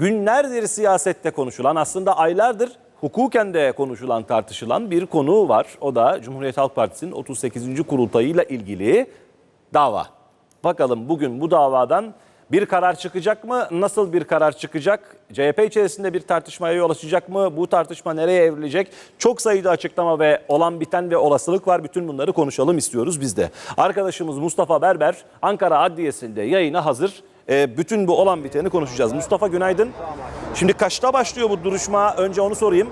Günlerdir siyasette konuşulan aslında aylardır hukuken de konuşulan tartışılan bir konu var. O da Cumhuriyet Halk Partisi'nin 38. kurultayıyla ilgili dava. Bakalım bugün bu davadan bir karar çıkacak mı? Nasıl bir karar çıkacak? CHP içerisinde bir tartışmaya yol açacak mı? Bu tartışma nereye evrilecek? Çok sayıda açıklama ve olan biten ve olasılık var. Bütün bunları konuşalım istiyoruz biz de. Arkadaşımız Mustafa Berber Ankara Adliyesi'nde yayına hazır. Ee, bütün bu olan biteni konuşacağız. Mustafa günaydın. Şimdi kaçta başlıyor bu duruşma? Önce onu sorayım.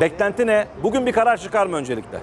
Beklenti ne? Bugün bir karar çıkar mı öncelikle?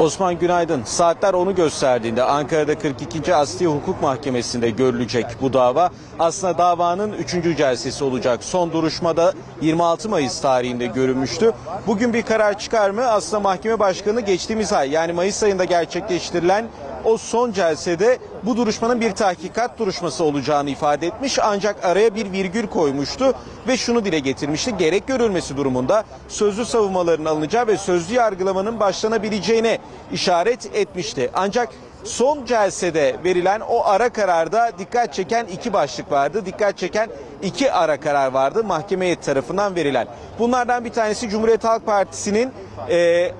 Osman Günaydın. Saatler onu gösterdiğinde Ankara'da 42. Asliye Hukuk Mahkemesi'nde görülecek bu dava. Aslında davanın 3. celsesi olacak. Son duruşmada 26 Mayıs tarihinde görülmüştü. Bugün bir karar çıkar mı? Aslında mahkeme başkanı geçtiğimiz ay yani Mayıs ayında gerçekleştirilen o son celsede bu duruşmanın bir tahkikat duruşması olacağını ifade etmiş ancak araya bir virgül koymuştu ve şunu dile getirmişti. Gerek görülmesi durumunda sözlü savunmaların alınacağı ve sözlü yargılamanın başlanabileceğine işaret etmişti. Ancak son celsede verilen o ara kararda dikkat çeken iki başlık vardı. Dikkat çeken iki ara karar vardı mahkeme heyeti tarafından verilen. Bunlardan bir tanesi Cumhuriyet Halk Partisi'nin e, e,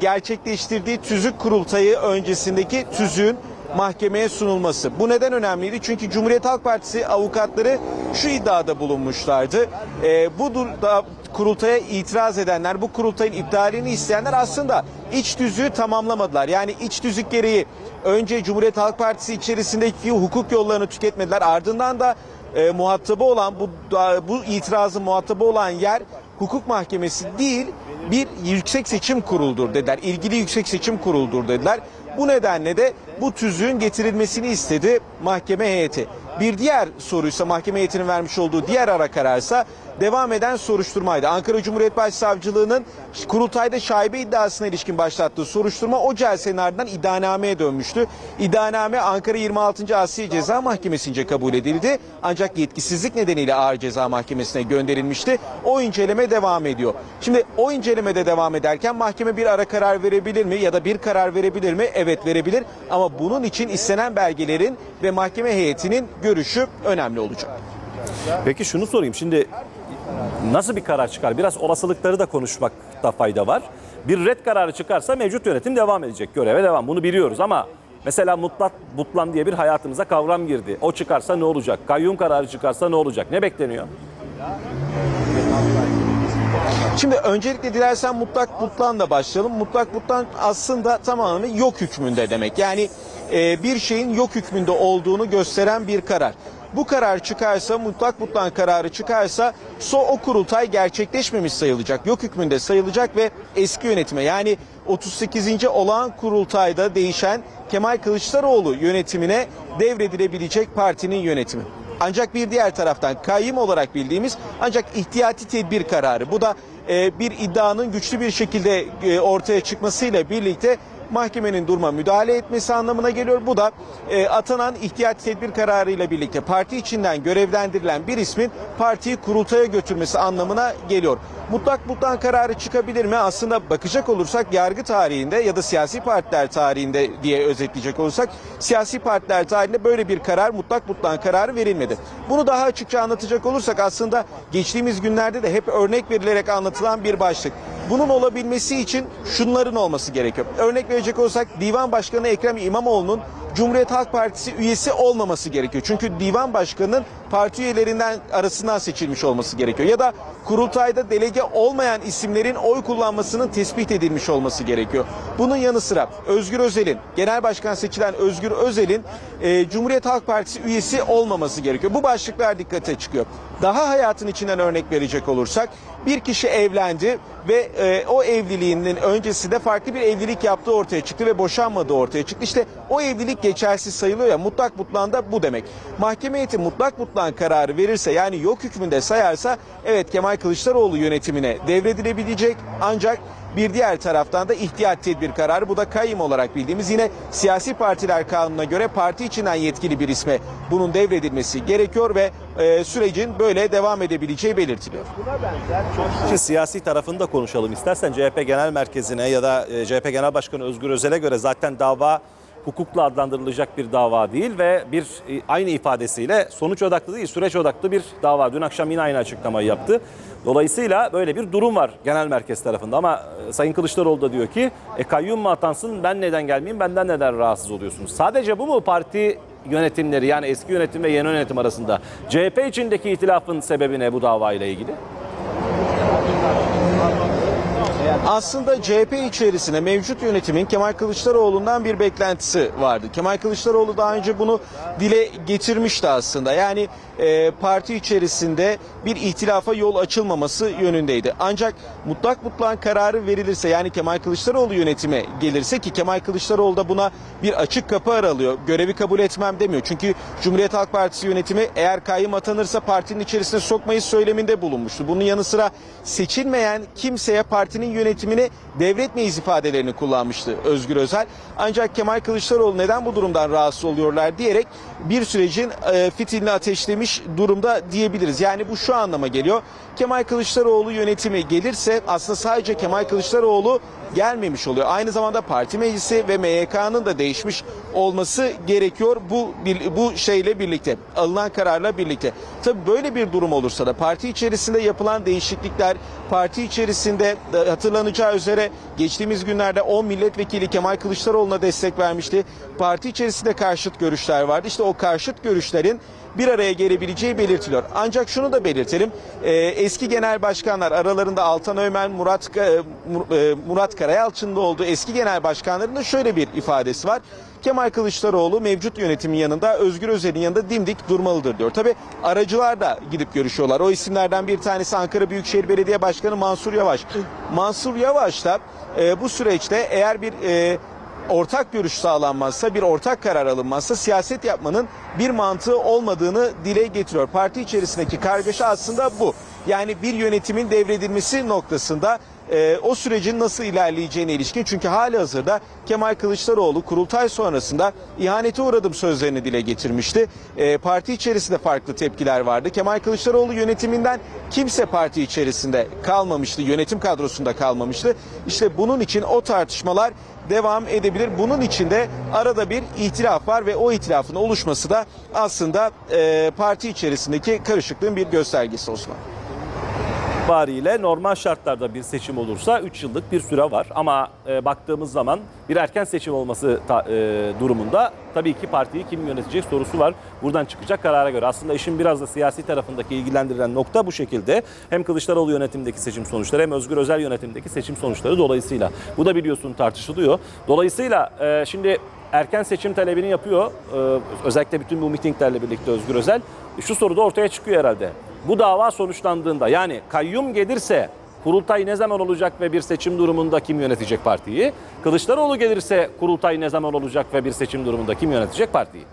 gerçekleştirdiği tüzük kurultayı öncesindeki tüzüğün mahkemeye sunulması. Bu neden önemliydi? Çünkü Cumhuriyet Halk Partisi avukatları şu iddiada bulunmuşlardı. E, bu da- kurultaya itiraz edenler, bu kurultayın iptalini isteyenler aslında iç tüzüğü tamamlamadılar. Yani iç tüzük gereği önce Cumhuriyet Halk Partisi içerisindeki hukuk yollarını tüketmediler. Ardından da e, muhatabı olan bu bu itirazın muhatabı olan yer hukuk mahkemesi değil bir yüksek seçim kuruldur dediler. İlgili yüksek seçim kuruldur dediler. Bu nedenle de bu tüzüğün getirilmesini istedi mahkeme heyeti. Bir diğer soruysa mahkeme heyetinin vermiş olduğu diğer ara kararsa devam eden soruşturmaydı. Ankara Cumhuriyet Başsavcılığı'nın kurultayda şaibe iddiasına ilişkin başlattığı soruşturma o celsenin ardından iddianameye dönmüştü. İddianame Ankara 26. Asliye Ceza Mahkemesi'nce kabul edildi. Ancak yetkisizlik nedeniyle Ağır Ceza Mahkemesi'ne gönderilmişti. O inceleme devam ediyor. Şimdi o incelemede devam ederken mahkeme bir ara karar verebilir mi ya da bir karar verebilir mi? Evet verebilir ama bunun için istenen belgelerin ve mahkeme heyetinin görüşü önemli olacak. Peki şunu sorayım. Şimdi nasıl bir karar çıkar? Biraz olasılıkları da konuşmakta fayda var. Bir red kararı çıkarsa mevcut yönetim devam edecek. Göreve devam. Bunu biliyoruz ama mesela mutlak butlan diye bir hayatımıza kavram girdi. O çıkarsa ne olacak? Kayyum kararı çıkarsa ne olacak? Ne bekleniyor? Şimdi öncelikle dilersen mutlak butlanla başlayalım. Mutlak butlan aslında tamamen yok hükmünde demek. Yani e, bir şeyin yok hükmünde olduğunu gösteren bir karar. Bu karar çıkarsa, mutlak butlan kararı çıkarsa so o kurultay gerçekleşmemiş sayılacak. Yok hükmünde sayılacak ve eski yönetime yani 38. olağan kurultayda değişen Kemal Kılıçdaroğlu yönetimine devredilebilecek partinin yönetimi. Ancak bir diğer taraftan kayyum olarak bildiğimiz ancak ihtiyati tedbir kararı. Bu da e, bir iddianın güçlü bir şekilde e, ortaya çıkmasıyla birlikte mahkemenin duruma müdahale etmesi anlamına geliyor. Bu da e, atanan ihtiyati tedbir kararıyla birlikte parti içinden görevlendirilen bir ismin partiyi kurultaya götürmesi anlamına geliyor. Mutlak butlan kararı çıkabilir mi? Aslında bakacak olursak yargı tarihinde ya da siyasi partiler tarihinde diye özetleyecek olursak siyasi partiler tarihinde böyle bir karar mutlak butlan kararı verilmedi. Bunu daha açıkça anlatacak olursak aslında geçtiğimiz günlerde de hep örnek verilerek anlatılan bir başlık. Bunun olabilmesi için şunların olması gerekiyor. Örnek verecek olursak Divan Başkanı Ekrem İmamoğlu'nun Cumhuriyet Halk Partisi üyesi olmaması gerekiyor. Çünkü divan başkanının parti üyelerinden arasından seçilmiş olması gerekiyor. Ya da kurultayda delege olmayan isimlerin oy kullanmasının tespit edilmiş olması gerekiyor. Bunun yanı sıra Özgür Özel'in, genel başkan seçilen Özgür Özel'in e, Cumhuriyet Halk Partisi üyesi olmaması gerekiyor. Bu başlıklar dikkate çıkıyor. Daha hayatın içinden örnek verecek olursak bir kişi evlendi ve e, o evliliğinin öncesinde farklı bir evlilik yaptığı ortaya çıktı ve boşanmadığı ortaya çıktı. İşte o evlilik geçersiz sayılıyor ya mutlak butlanda bu demek. Mahkeme heyeti mutlak butlan kararı verirse yani yok hükmünde sayarsa evet Kemal Kılıçdaroğlu yönetimine devredilebilecek ancak bir diğer taraftan da ihtiyat tedbir kararı bu da kayyum olarak bildiğimiz yine siyasi partiler kanununa göre parti içinden yetkili bir isme bunun devredilmesi gerekiyor ve e, sürecin böyle devam edebileceği belirtiliyor. Şimdi siyasi tarafını da konuşalım. İstersen CHP Genel Merkezi'ne ya da e, CHP Genel Başkanı Özgür Özel'e göre zaten dava hukukla adlandırılacak bir dava değil ve bir e, aynı ifadesiyle sonuç odaklı değil süreç odaklı bir dava. Dün akşam yine aynı açıklamayı yaptı. Dolayısıyla böyle bir durum var genel merkez tarafında ama e, Sayın Kılıçdaroğlu da diyor ki e, kayyum mu atansın ben neden gelmeyeyim benden neden rahatsız oluyorsunuz? Sadece bu mu parti yönetimleri yani eski yönetim ve yeni yönetim arasında CHP içindeki itilafın sebebi ne bu davayla ilgili? Aslında CHP içerisinde mevcut yönetimin Kemal Kılıçdaroğlu'ndan bir beklentisi vardı. Kemal Kılıçdaroğlu daha önce bunu dile getirmişti aslında. Yani e, parti içerisinde bir ihtilafa yol açılmaması yönündeydi. Ancak mutlak mutlak kararı verilirse yani Kemal Kılıçdaroğlu yönetime gelirse ki Kemal Kılıçdaroğlu da buna bir açık kapı aralıyor. Görevi kabul etmem demiyor. Çünkü Cumhuriyet Halk Partisi yönetimi eğer kayyım atanırsa partinin içerisine sokmayı söyleminde bulunmuştu. Bunun yanı sıra seçilmeyen kimseye partinin yönetimini devretmeyiz ifadelerini kullanmıştı Özgür Özel. Ancak Kemal Kılıçdaroğlu neden bu durumdan rahatsız oluyorlar diyerek bir sürecin e, fitilini ateşlemiş durumda diyebiliriz. Yani bu şu anlama geliyor. Kemal Kılıçdaroğlu yönetimi gelirse aslında sadece Kemal Kılıçdaroğlu gelmemiş oluyor. Aynı zamanda parti meclisi ve MYK'nın da değişmiş olması gerekiyor bu bu şeyle birlikte alınan kararla birlikte. Tabii böyle bir durum olursa da parti içerisinde yapılan değişiklikler parti içerisinde e, hatırlanacağı üzere geçtiğimiz günlerde 10 milletvekili Kemal Kılıçdaroğlu'na destek vermişti. Parti içerisinde karşıt görüşler vardı. İşte o karşıt görüşlerin bir araya gelebileceği belirtiliyor. Ancak şunu da belirtelim. e, eski genel başkanlar aralarında Altan Ömer, Murat e, e, Murat Karayalçın'da olduğu eski genel başkanların da şöyle bir ifadesi var. Kemal Kılıçdaroğlu mevcut yönetimin yanında Özgür Özel'in yanında dimdik durmalıdır diyor. Tabi aracılar da gidip görüşüyorlar. O isimlerden bir tanesi Ankara Büyükşehir Belediye Başkanı Mansur Yavaş. Mansur Yavaş da e, bu süreçte eğer bir e, ortak görüş sağlanmazsa, bir ortak karar alınmazsa siyaset yapmanın bir mantığı olmadığını dile getiriyor. Parti içerisindeki kargaşa aslında bu. Yani bir yönetimin devredilmesi noktasında e, o sürecin nasıl ilerleyeceğine ilişkin. Çünkü hali hazırda Kemal Kılıçdaroğlu kurultay sonrasında ihanete uğradım sözlerini dile getirmişti. E, parti içerisinde farklı tepkiler vardı. Kemal Kılıçdaroğlu yönetiminden kimse parti içerisinde kalmamıştı, yönetim kadrosunda kalmamıştı. İşte bunun için o tartışmalar devam edebilir. Bunun içinde arada bir ihtilaf var ve o ihtilafın oluşması da aslında e, parti içerisindeki karışıklığın bir göstergesi Osman. İtibariyle normal şartlarda bir seçim olursa 3 yıllık bir süre var. Ama e, baktığımız zaman bir erken seçim olması ta- e, durumunda tabii ki partiyi kim yönetecek sorusu var. Buradan çıkacak karara göre. Aslında işin biraz da siyasi tarafındaki ilgilendiren nokta bu şekilde. Hem Kılıçdaroğlu yönetimdeki seçim sonuçları hem Özgür Özel yönetimdeki seçim sonuçları dolayısıyla. Bu da biliyorsun tartışılıyor. Dolayısıyla e, şimdi erken seçim talebini yapıyor. Ee, özellikle bütün bu mitinglerle birlikte Özgür Özel. Şu soru da ortaya çıkıyor herhalde. Bu dava sonuçlandığında yani kayyum gelirse kurultay ne zaman olacak ve bir seçim durumunda kim yönetecek partiyi? Kılıçdaroğlu gelirse kurultay ne zaman olacak ve bir seçim durumunda kim yönetecek partiyi?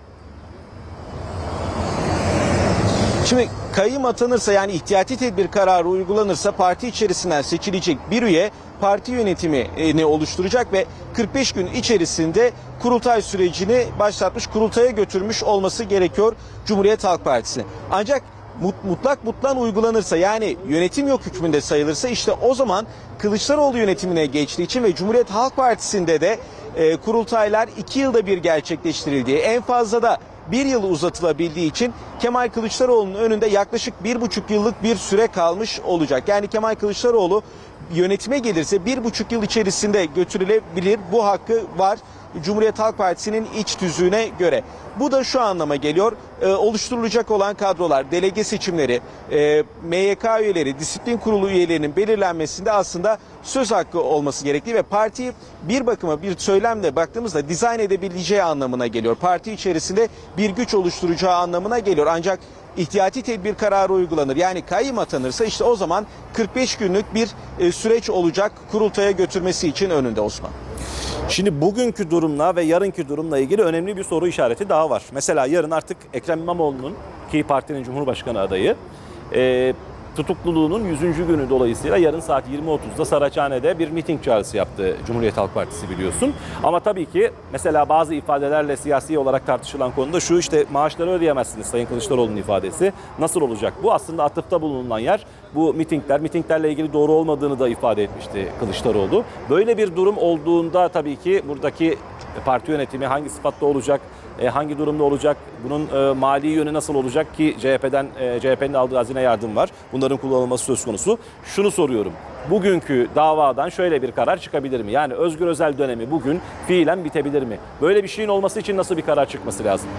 Şimdi kayyım atanırsa yani ihtiyati tedbir kararı uygulanırsa parti içerisinden seçilecek bir üye parti yönetimini oluşturacak ve 45 gün içerisinde kurultay sürecini başlatmış, kurultaya götürmüş olması gerekiyor Cumhuriyet Halk Partisi'ne. Ancak mutlak mutlan uygulanırsa yani yönetim yok hükmünde sayılırsa işte o zaman Kılıçdaroğlu yönetimine geçtiği için ve Cumhuriyet Halk Partisi'nde de e, kurultaylar iki yılda bir gerçekleştirildiği en fazla da bir yıl uzatılabildiği için Kemal Kılıçdaroğlu'nun önünde yaklaşık bir buçuk yıllık bir süre kalmış olacak. Yani Kemal Kılıçdaroğlu yönetime gelirse bir buçuk yıl içerisinde götürülebilir. Bu hakkı var Cumhuriyet Halk Partisi'nin iç tüzüğüne göre. Bu da şu anlama geliyor. Ee, oluşturulacak olan kadrolar, delege seçimleri, e, MYK üyeleri, disiplin kurulu üyelerinin belirlenmesinde aslında söz hakkı olması gerektiği ve parti bir bakıma bir söylemle baktığımızda dizayn edebileceği anlamına geliyor. Parti içerisinde bir güç oluşturacağı anlamına geliyor. Ancak ihtiyati tedbir kararı uygulanır. Yani kayyım atanırsa işte o zaman 45 günlük bir e, süreç olacak kurultaya götürmesi için önünde Osman. Şimdi bugünkü durumla ve yarınki durumla ilgili önemli bir soru işareti daha var. Mesela yarın artık Ekrem İmamoğlu'nun ki partinin Cumhurbaşkanı adayı e, tutukluluğunun 100. günü dolayısıyla yarın saat 20.30'da Saraçhane'de bir miting çağrısı yaptı Cumhuriyet Halk Partisi biliyorsun. Ama tabii ki mesela bazı ifadelerle siyasi olarak tartışılan konuda şu işte maaşları ödeyemezsiniz Sayın Kılıçdaroğlu'nun ifadesi. Nasıl olacak? Bu aslında atıfta bulunan yer bu mitingler. Mitinglerle ilgili doğru olmadığını da ifade etmişti Kılıçdaroğlu. Böyle bir durum olduğunda tabii ki buradaki parti yönetimi hangi sıfatla olacak, e, hangi durumda olacak, bunun e, mali yönü nasıl olacak ki CHP'den e, CHP'nin aldığı hazine yardım var. Bunların kullanılması söz konusu. Şunu soruyorum. Bugünkü davadan şöyle bir karar çıkabilir mi? Yani Özgür Özel dönemi bugün fiilen bitebilir mi? Böyle bir şeyin olması için nasıl bir karar çıkması lazım?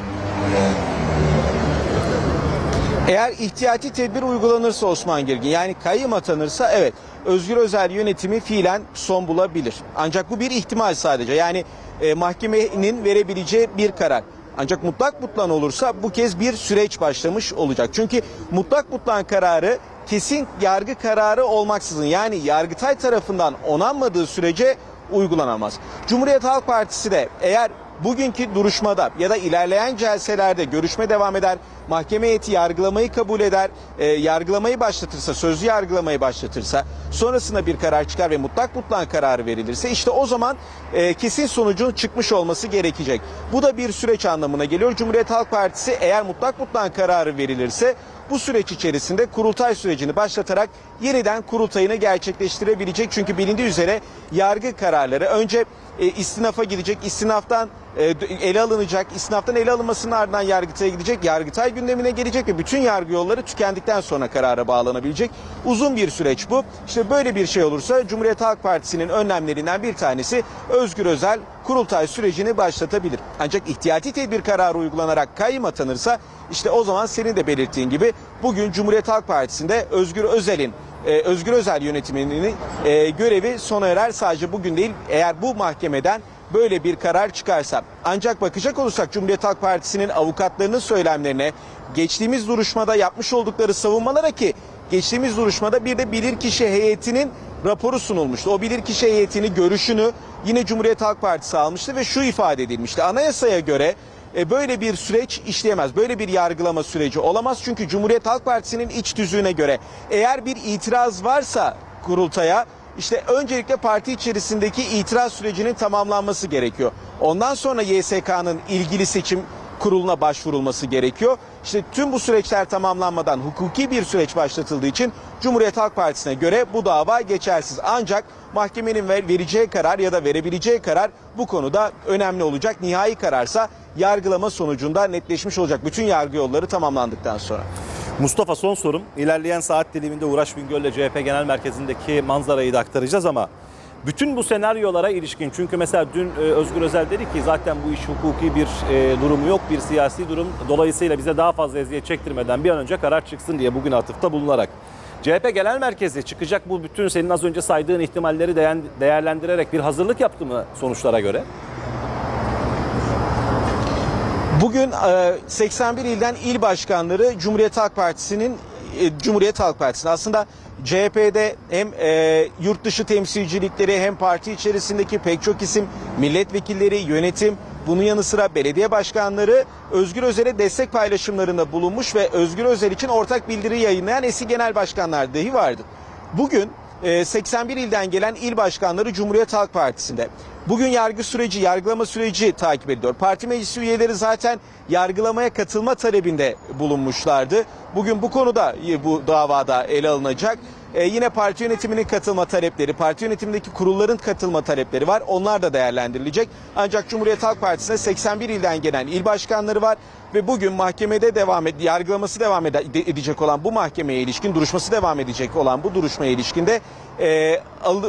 Eğer ihtiyati tedbir uygulanırsa Osman Girgin yani kayyım atanırsa evet Özgür Özel yönetimi fiilen son bulabilir. Ancak bu bir ihtimal sadece yani e, mahkemenin verebileceği bir karar. Ancak mutlak mutlan olursa bu kez bir süreç başlamış olacak. Çünkü mutlak mutlan kararı kesin yargı kararı olmaksızın yani Yargıtay tarafından onanmadığı sürece uygulanamaz. Cumhuriyet Halk Partisi de eğer bugünkü duruşmada ya da ilerleyen celselerde görüşme devam eder, mahkeme heyeti yargılamayı kabul eder, e, yargılamayı başlatırsa, sözlü yargılamayı başlatırsa, sonrasında bir karar çıkar ve mutlak mutlan kararı verilirse işte o zaman e, kesin sonucun çıkmış olması gerekecek. Bu da bir süreç anlamına geliyor. Cumhuriyet Halk Partisi eğer mutlak mutlan kararı verilirse bu süreç içerisinde kurultay sürecini başlatarak yeniden kurultayını gerçekleştirebilecek. Çünkü bilindiği üzere yargı kararları önce e, istinafa gidecek, istinaftan ele alınacak, istinaftan ele alınmasının ardından Yargıtay'a gidecek, Yargıtay gündemine gelecek ve bütün yargı yolları tükendikten sonra karara bağlanabilecek. Uzun bir süreç bu. İşte böyle bir şey olursa Cumhuriyet Halk Partisi'nin önlemlerinden bir tanesi Özgür Özel kurultay sürecini başlatabilir. Ancak ihtiyati tedbir kararı uygulanarak kayyım atanırsa işte o zaman senin de belirttiğin gibi bugün Cumhuriyet Halk Partisi'nde Özgür Özel'in e, Özgür Özel yönetiminin e, görevi sona erer sadece bugün değil eğer bu mahkemeden böyle bir karar çıkarsa. Ancak bakacak olursak Cumhuriyet Halk Partisi'nin avukatlarının söylemlerine geçtiğimiz duruşmada yapmış oldukları savunmalara ki geçtiğimiz duruşmada bir de bilirkişi heyetinin raporu sunulmuştu. O bilirkişi heyetini görüşünü yine Cumhuriyet Halk Partisi almıştı ve şu ifade edilmişti. Anayasaya göre e, böyle bir süreç işleyemez. Böyle bir yargılama süreci olamaz. Çünkü Cumhuriyet Halk Partisi'nin iç tüzüğüne göre eğer bir itiraz varsa kurultaya işte öncelikle parti içerisindeki itiraz sürecinin tamamlanması gerekiyor. Ondan sonra YSK'nın ilgili seçim kuruluna başvurulması gerekiyor. İşte tüm bu süreçler tamamlanmadan hukuki bir süreç başlatıldığı için Cumhuriyet Halk Partisi'ne göre bu dava geçersiz. Ancak mahkemenin ver- vereceği karar ya da verebileceği karar bu konuda önemli olacak. Nihai kararsa yargılama sonucunda netleşmiş olacak. Bütün yargı yolları tamamlandıktan sonra. Mustafa son sorum. İlerleyen saat diliminde Uğraş Bingöl'le CHP Genel Merkezi'ndeki manzarayı da aktaracağız ama bütün bu senaryolara ilişkin çünkü mesela dün e, Özgür Özel dedi ki zaten bu iş hukuki bir e, durumu yok, bir siyasi durum. Dolayısıyla bize daha fazla eziyet çektirmeden bir an önce karar çıksın diye bugün atıfta bulunarak. CHP Genel Merkezi çıkacak bu bütün senin az önce saydığın ihtimalleri değerlendirerek bir hazırlık yaptı mı sonuçlara göre? Bugün e, 81 ilden il başkanları Cumhuriyet Halk Partisi'nin e, Cumhuriyet Halk Partisi'nin aslında CHP'de hem e, yurt dışı temsilcilikleri hem parti içerisindeki pek çok isim milletvekilleri, yönetim bunun yanı sıra belediye başkanları Özgür Özel'e destek paylaşımlarında bulunmuş ve Özgür Özel için ortak bildiri yayınlayan eski genel başkanlar dahi vardı. Bugün e, 81 ilden gelen il başkanları Cumhuriyet Halk Partisi'nde. Bugün yargı süreci, yargılama süreci takip ediliyor. Parti meclisi üyeleri zaten yargılamaya katılma talebinde bulunmuşlardı. Bugün bu konuda bu davada ele alınacak. E, yine parti yönetiminin katılma talepleri, parti yönetimindeki kurulların katılma talepleri var. Onlar da değerlendirilecek. Ancak Cumhuriyet Halk Partisi'ne 81 ilden gelen il başkanları var ve bugün mahkemede devam ed yargılaması devam ede- edecek olan bu mahkemeye ilişkin duruşması devam edecek olan bu duruşmaya ilişkinde e,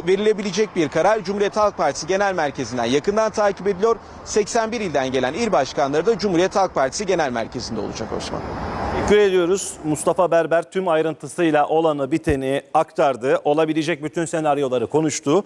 verilebilecek bir karar Cumhuriyet Halk Partisi Genel Merkezi'nden yakından takip ediliyor. 81 ilden gelen il başkanları da Cumhuriyet Halk Partisi Genel Merkezi'nde olacak Osman. Teşekkür ediyoruz. Mustafa Berber tüm ayrıntısıyla olanı biteni aktardı. Olabilecek bütün senaryoları konuştu.